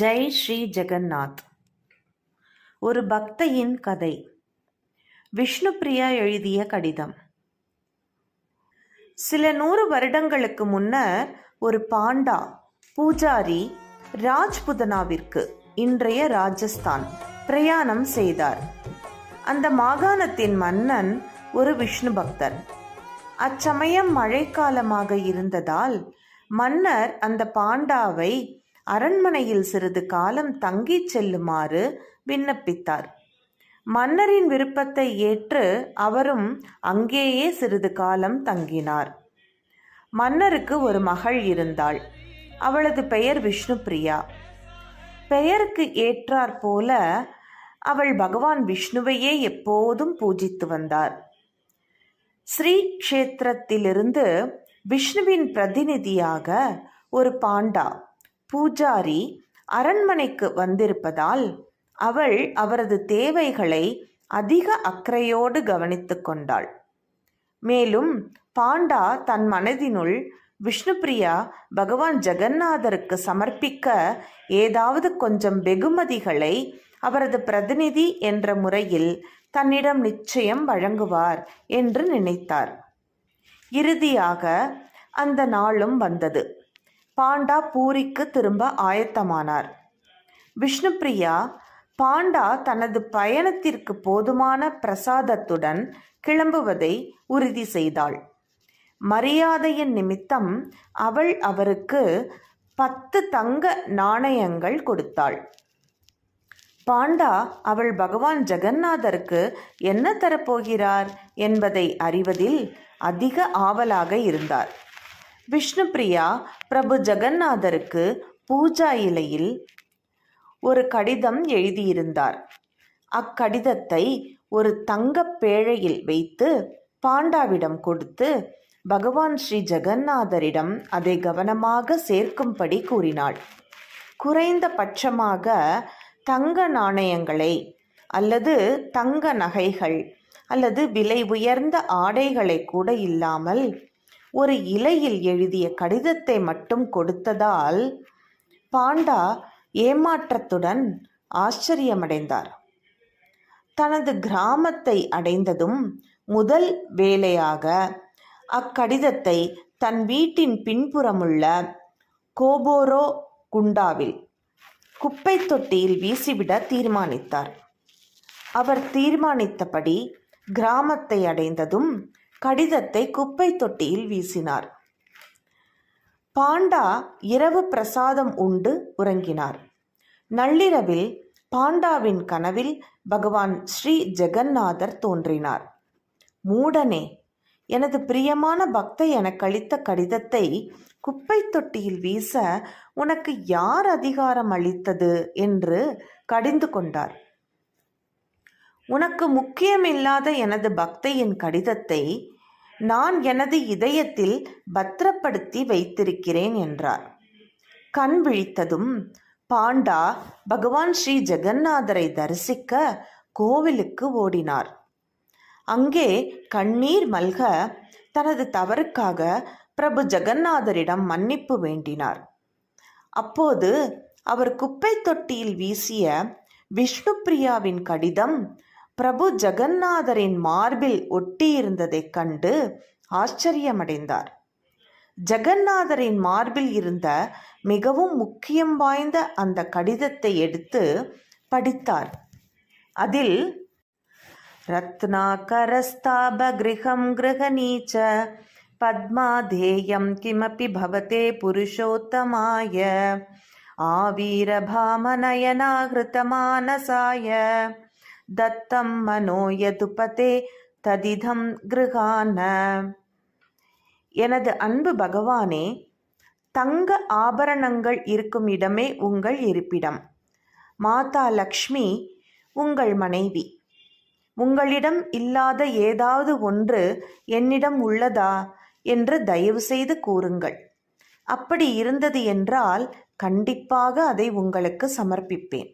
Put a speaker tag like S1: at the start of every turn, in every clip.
S1: ஜெய் ஸ்ரீ ஜெகநாத். ஒரு பக்தையின் கதை. விஷ்ணுபிரியா எழுதிய கடிதம். சில நூறு வருடங்களுக்கு முன்னர் ஒரு பாண்டா பூஜாரி ராஜ்புதனாவிற்கு இன்றைய ராஜஸ்தான் பிரயாணம் செய்தார். அந்த மாகாணத்தின் மன்னன் ஒரு விஷ்ணு பக்தர் அச்சமயம் மழைக்காலமாக இருந்ததால் மன்னர் அந்த பாண்டாவை அரண்மனையில் சிறிது காலம் தங்கிச் செல்லுமாறு விண்ணப்பித்தார். மன்னரின் விருப்பத்தை ஏற்று அவரும் அங்கேயே சிறிது காலம் தங்கினார். மன்னருக்கு ஒரு மகள் இருந்தாள். அவளது பெயர் விஷ்ணுபிரியா. பெயருக்கு ஏற்றாற் போல அவள் பகவான் விஷ்ணுவையே எப்போதும் பூஜித்து வந்தார். ஸ்ரீ கஷேத்திரத்திலிருந்து விஷ்ணுவின் பிரதிநிதியாக ஒரு பாண்டா பூஜாரி அரண்மனைக்கு வந்திருப்பதால் அவள் அவரது தேவைகளை அதிக அக்கறையோடு கவனித்து கொண்டாள். மேலும் பாண்டா தன் மனதினுள் விஷ்ணுபிரியா பகவான் ஜெகநாதருக்கு சமர்ப்பிக்க ஏதாவது கொஞ்சம் வெகுமதிகளை அவரது பிரதிநிதி என்ற முறையில் தன்னிடம் நிச்சயம் வழங்குவார் என்று நினைத்தார். இறுதியாக அந்த நாளும் வந்தது. பாண்டா பூரிக்கு திரும்ப ஆயத்தமானார். விஷ்ணுபிரியா பாண்டா தனது பயணத்திற்கு போதுமான பிரசாதத்துடன் கிளம்புவதை உறுதி செய்தாள். மரியாதையின் நிமித்தம் அவள் அவருக்கு பத்து தங்க நாணயங்கள் கொடுத்தாள். பாண்டா அவள் பகவான் ஜெகநாதருக்கு என்ன தரப்போகிறார்? என்பதை அறிவதில் அதிக ஆவலாக இருந்தார். விஷ்ணுபிரியா பிரபு ஜெகநாதருக்கு பூஜா இலையில் ஒரு கடிதம் எழுதியிருந்தார். அக்கடிதத்தை ஒரு தங்கப் பேழையில் வைத்து பாண்டாவிடம் கொடுத்து பகவான் ஸ்ரீ ஜெகநாதரிடம் அதை கவனமாக சேர்க்கும்படி கூறினாள். குறைந்த பட்சமாக தங்க நாணயங்களை அல்லது தங்க நகைகள் அல்லது விலை உயர்ந்த ஆடைகளை கூட இல்லாமல் ஒரு இலையில் எழுதிய கடிதத்தை மட்டும் கொடுத்ததால் பாண்டா ஏமாற்றத்துடன் ஆச்சரியமடைந்தார். தனது கிராமத்தை அடைந்ததும் முதல் வேலையாக அக்கடிதத்தை தன் வீட்டின் பின்புறமுள்ள கோபோரோ குண்டாவில் குப்பை தொட்டியில் வீசிவிட தீர்மானித்தார். அவர் தீர்மானித்தபடி கிராமத்தை அடைந்ததும் கடிதத்தை குப்பை தொட்டியில் வீசினார். பாண்டா இரவு பிரசாதம் உண்டு உறங்கினார். நள்ளிரவில் பாண்டாவின் கனவில் பகவான் ஸ்ரீ ஜெகநாதர் தோன்றினார். மூடனே எனது பிரியமான பக்தை எனக்கு அளித்த கடிதத்தை குப்பை தொட்டியில் வீச உனக்கு யார் அதிகாரம் அளித்தது? என்று கடிந்து கொண்டார். உனக்கு முக்கியமில்லாத எனது பக்தையின் கடிதத்தை நான் எனது இதயத்தில் பத்திரப்படுத்தி வைத்திருக்கிறேன் என்றார். கண் விழித்ததும் பாண்டா பகவான் ஸ்ரீ ஜெகநாதரை தரிசிக்க கோவிலுக்கு ஓடினார். அங்கே கண்ணீர் மல்க தனது தவறுக்காக பிரபு ஜெகநாதரிடம் மன்னிப்பு வேண்டினார். அப்போது அவர் குப்பை தொட்டியில் வீசிய விஷ்ணுபிரியாவின் கடிதம் பிரபு ஜெகந்நாதரின் மார்பில் ஒட்டியிருந்ததைக் கண்டு ஆச்சரியமடைந்தார். ஜெகந்நாதரின் மார்பில் இருந்த மிகவும் முக்கியம் வாய்ந்த அந்த கடிதத்தை எடுத்து படித்தார். அதில் ரத்னாகரஸ்தாபகிருகம் கிரகணீச்ச பத்மாதேயம் கிமபி பவதே புருஷோத்தமாய ஆவீரபாமநயனாகிருதமானசாய दत्तं मनो यदुपते ததிதம் கிருகான எனது அன்பு பகவானே தங்க ஆபரணங்கள் இருக்கும் இடமே உங்கள் இருப்பிடம் மாதா லக்ஷ்மி உங்கள் மனைவி உங்களிடம் இல்லாத ஏதாவது ஒன்று என்னிடம் உள்ளதா என்று தயவு செய்து கூறுங்கள் அப்படி இருந்தது என்றால் கண்டிப்பாக அதை உங்களுக்கு சமர்ப்பிப்பேன்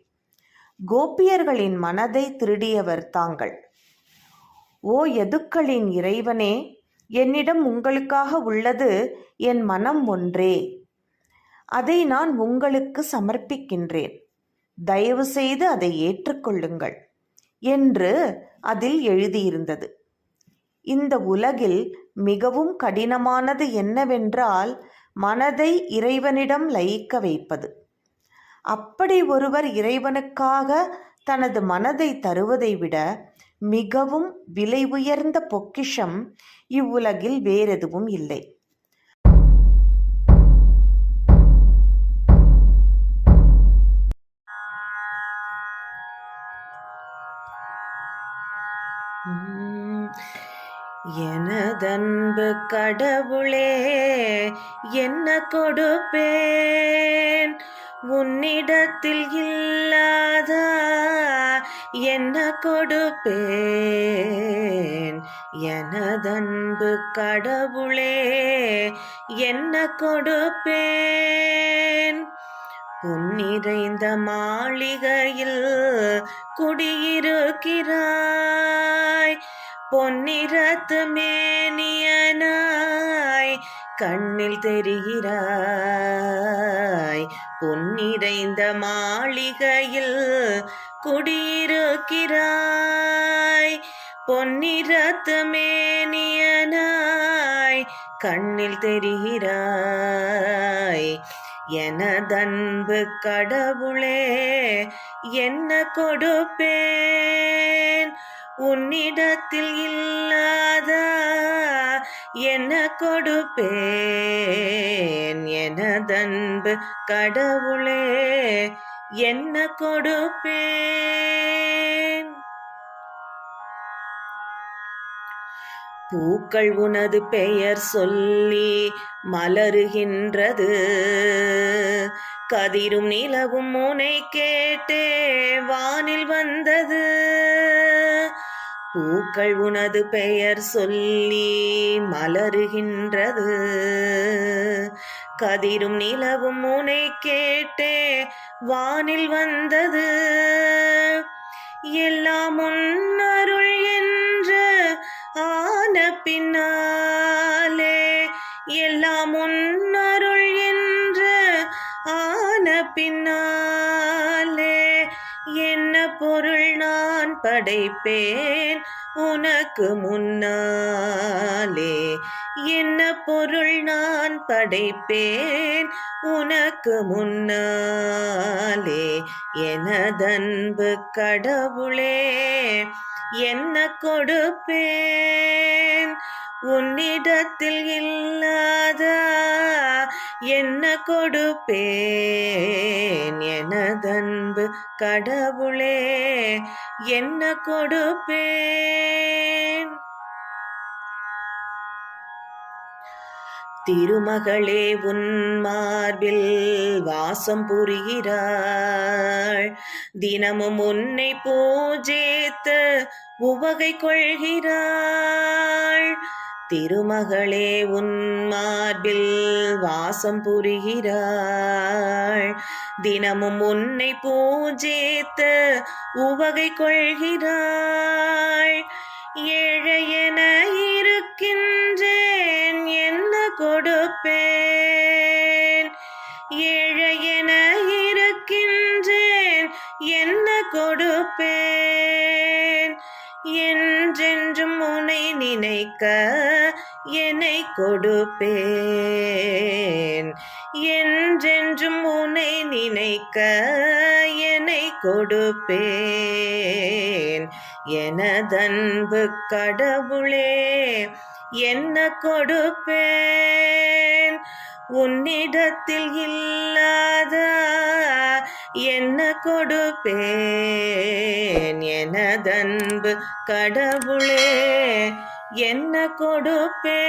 S1: கோபியர்களின் மனதை திருடியவர் தாங்கள். ஓ எதுக்களின் இறைவனே என்னிடம் உங்களுக்காக உள்ளது என் மனம் ஒன்றே. அதை நான் உங்களுக்கு சமர்ப்பிக்கின்றேன். தயவு செய்து அதை ஏற்றுக்கொள்ளுங்கள் என்று அதில் எழுதியிருந்தது. இந்த உலகில் மிகவும் கடினமானது என்னவென்றால் மனதை இறைவனிடம் லயிக்க வைப்பது. அப்படி ஒருவர் இறைவனுக்காக தனது மனதை தருவதை விட மிகவும் விலை உயர்ந்த பொக்கிஷம் இவ்வுலகில் வேறெதுவும் இல்லை. உம், எனதன்பு கடவுளே என்ன கொடுப்பேன்? உன்னிடத்தில் இல்லாதா? என்ன கொடுப்பேன்? எனதன்பு கடவுளே என்ன கொடுப்பேன்? பொன்னிறைந்த மாளிகையில் குடியிருக்கிறாய். பொன்னிறத்து மேனியனாய். கண்ணில் தெரிகிறாய். பொன்னிறைந்த மாளிகையில் குடியிருக்கிறாய். பொன்னிறத்து மேனியனாய் கண்ணில் தெரிகிறாய். எனதன்பு கடவுளே என்ன கொடுப்பேன்? உன்னிடத்தில் இல்லாதா என்ன கொடுப்பேன் எனதன்பு கடவுளே என்ன கொடுப்பேன்? பூக்கள் உனது பெயர் சொல்லி மலருகின்றது. கதிரும் நிலவும் முனை கேட்டே வானில் வந்தது. பூக்கள் உனது பெயர் சொல்லி மலருகின்றது. கதிரும் நிலவும் உனை கேட்டே வானில் வந்தது. எல்லாம் உன்னருள் என்று ஆன பின்னா படைப்பேன். உனக்கு முன்னாலே என்ன பொருள் நான் படைப்பேன்? உனக்கு முன்னாலே எனதன்பு கடவுளே என்ன கொடுப்பேன்? உன்னிடத்தில் இல்லாதா என்ன கொடுப்பேன் எனதன்பு கடவுளே? என்ன கொடுப்பேன்? திருமகளே உன் மார்பில் வாசம் புரிகிறாள். தினமும் உன்னை பூஜித்து உவகை கொள்கிறாள். திருமகளே உன் மார்பில் வாசம் புரிகிறாள். தினமும் உன்னை பூஜித்து உவகை கொள்கிறாள். ஏழையென இருக்கின்றேன் என்ன கொடுப்பேன்? ஏழையென இருக்கின்றேன் என்ன கொடுப்பேன்? என்றென்றும் உனை நினைக்க கொடுப்பேன். என்றென்றும் உன்னை நினைக்க என்னை கொடுப்பேன். எனதன்பு கடவுளே என்ன கொடுப்பேன்? உன்னிடத்தில் இல்லாத என்ன கொடுப்பேன்? எனதன்பு கடவுளே என்ன கொடுப்பே